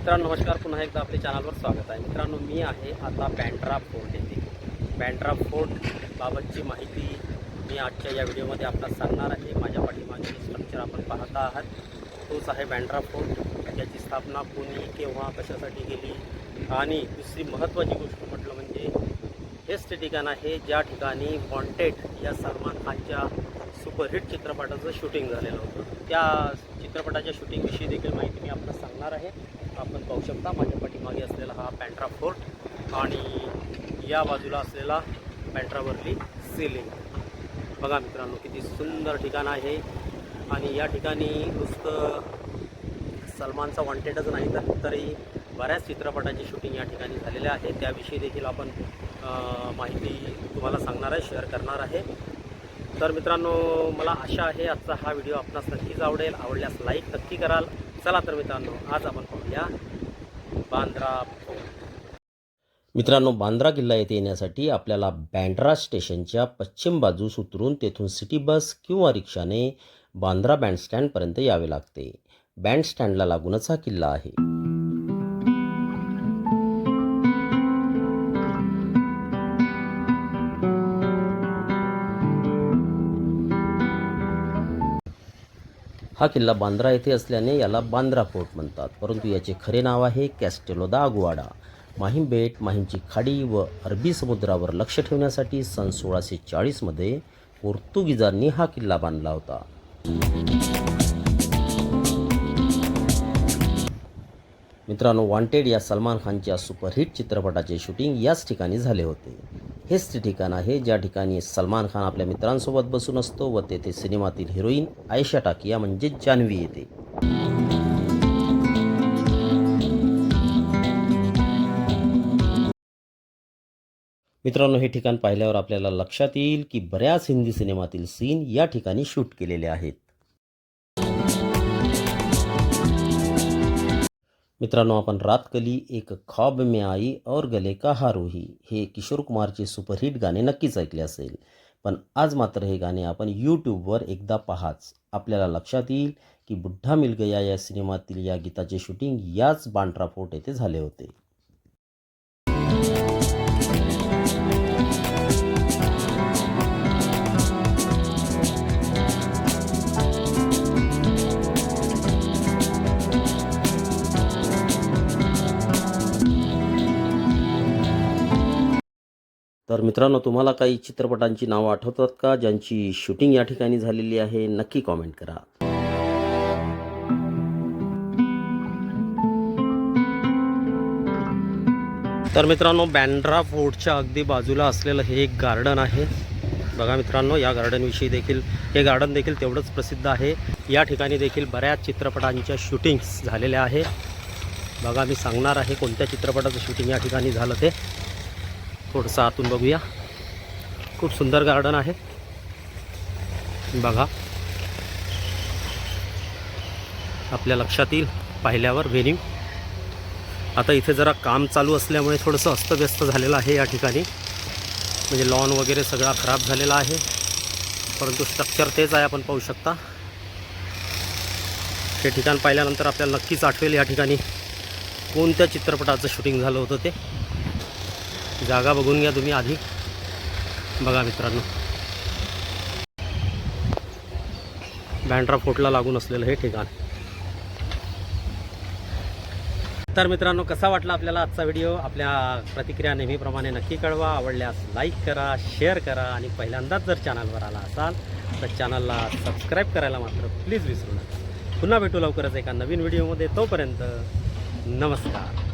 मित्रांनो नमस्कार. पुन्हा एकदा आपल्या चॅनलवर स्वागत आहे. मित्रांनो मी आहे आता बँड्रा फोर्ट येथे. बँड्रा फोर्ट बाबतची माहिती मी आजच्या या व्हिडिओमध्ये आपल्याला सांगणार आहे. माझ्या पाठीमागे स्ट्रक्चर आपण पाहत आहात. तोच आहे बँड्रा फोर्ट याची स्थापना कोणी केव्हा कशासाठी केली? आणि दुसरी महत्त्वाची गोष्ट म्हटलं म्हणजे हेच ते ठिकाण आहे ज्या ठिकाणी वॉन्टेड या सलमान खानच्या सुपरहिट चित्रपटाचं शूटिंग झालेलं होतं. त्या चित्रपटाच्या शूटिंगविषयी देखील माहिती मी आपल्याला सांगणार आहे. आपण पाहू शकता माझ्या पाठीमागे असलेला हा पॅन्ट्रा फोर्ट आणि या बाजूला असलेला पॅन्ट्रावरली सिलिंग बघा मित्रांनो किती सुंदर ठिकाण आहे. आणि या ठिकाणी नुसतं सलमानचा वॉन्टेडच नाही तर तरी बऱ्याच चित्रपटाची शूटिंग या ठिकाणी झालेले आहे त्याविषयी देखील आपण माहिती तुम्हाला सांगणार आहे शेअर करणार आहे. तर मित्रांनो मला आशा आहे आजचा हा व्हिडिओ आपणास नक्कीच आवडेल. आवडल्यास लाईक नक्की कराल. चला तर मित्रांनो आज आपण पाहूया बांद्रा मित्रांनो बांद्रा किल्ला येथे येण्यासाठी आपल्याला बँड्रा स्टेशनच्या पश्चिम बाजूस उतरून तेथून सिटी बस किंवा रिक्षाने बांद्रा बँडस्टँडपर्यंत यावे लागते. बँडस्टँडला लागूनच हा किल्ला आहे. हा किल्ला बांद्रा येथे असल्याने याला बांद्रा फोर्ट म्हणतात. परंतु याचे खरे नाव आहे कॅस्टेलो दा अगुवाडा माहीम बेट माहीमची खाडी व अरबी समुद्रावर लक्ष ठेवण्यासाठी सन सोळाशे चाळीसमध्ये पोर्तुगीजांनी हा किल्ला बांधला होता. मित्रांनो वॉन्टेड या सलमान खानच्या सुपरहिट चित्रपटाचे शूटिंग याच ठिकाणी झाले होते. हेच ते ठिकाण आहे. ज्या ठिकाणी सलमान खान आपल्या मित्रांसोबत बसून असतो व तेथे सिनेमातील हिरोईन आयशा टाकिया म्हणजे जान्हवी येते. मित्रांनो हे ठिकाण पाहिल्यावर आपल्याला लक्षात येईल की बऱ्याच हिंदी सिनेमातील सीन या ठिकाणी शूट केलेले आहेत. मित्रांनो आपण रात कली एक खॉब मे आई और गले का हारोही. हे किशोर कुमारचे सुपरहिट गाणे नक्कीच ऐकले असेल. पण आज मात्र हे गाणे आपण यूट्यूबवर एकदा पहाच. आपल्याला लक्षात येईल की बुड्ढा मिलगया या सिनेमातील या गीताचे शूटिंग याच बांड्रा फोर्ट येथे झाले होते. तर मित्रांनो तुम्हाला काही चित्रपटांची नावं आठवतात का? ज्यांची शूटिंग या ठिकाणी झालेली आहे नक्की कॉमेंट करा. तर मित्रांनो बँड्रा फोर्टच्या अगदी बाजूला असलेलं हे एक गार्डन आहे. बघा मित्रांनो या गार्डनविषयी देखील हे गार्डन देखील तेवढंच प्रसिद्ध आहे. या ठिकाणी देखील बऱ्याच चित्रपटांच्या शूटिंग्स झालेल्या आहे. बघा मी सांगणार आहे कोणत्या चित्रपटाचं शूटिंग या ठिकाणी झालं ते. थोडंसं आतून बघूया. खूप सुंदर गार्डन आहे. बघा. आपल्या लक्षात येईल पाहिल्यावर व्हेन्यू आता इथे जरा काम चालू असल्यामुळे थोडंसं अस्तव्यस्त झालेलं आहे या ठिकाणी. म्हणजे लॉन वगैरे सगळा खराब झालेला आहे. परंतु स्ट्रक्चर तेच आहे आपण पाहू शकता. हे ठिकाण पाहिल्यानंतर आपल्याला नक्कीच आठवेल या ठिकाणी कोणत्या चित्रपटाचं शूटिंग झालं होतं ते. जागा बघून घ्या तुम्ही आधी. बघा मित्रांनो. बँड्रा फोर्टला लागून असलेलं हे ठिकाण. तर मित्रांनो कसा वाटला आपल्याला आजचा व्हिडिओ? आपल्या प्रतिक्रिया नेहमीप्रमाणे नक्की कळवा. आवडल्यास लाईक करा शेअर करा आणि पहिल्यांदाच जर चॅनलवर आला असाल तर चॅनलला सबस्क्राईब करायला मात्र प्लीज विसरू नका. पुन्हा भेटू लवकरच एका नवीन व्हिडिओमध्ये. तोपर्यंत नमस्कार.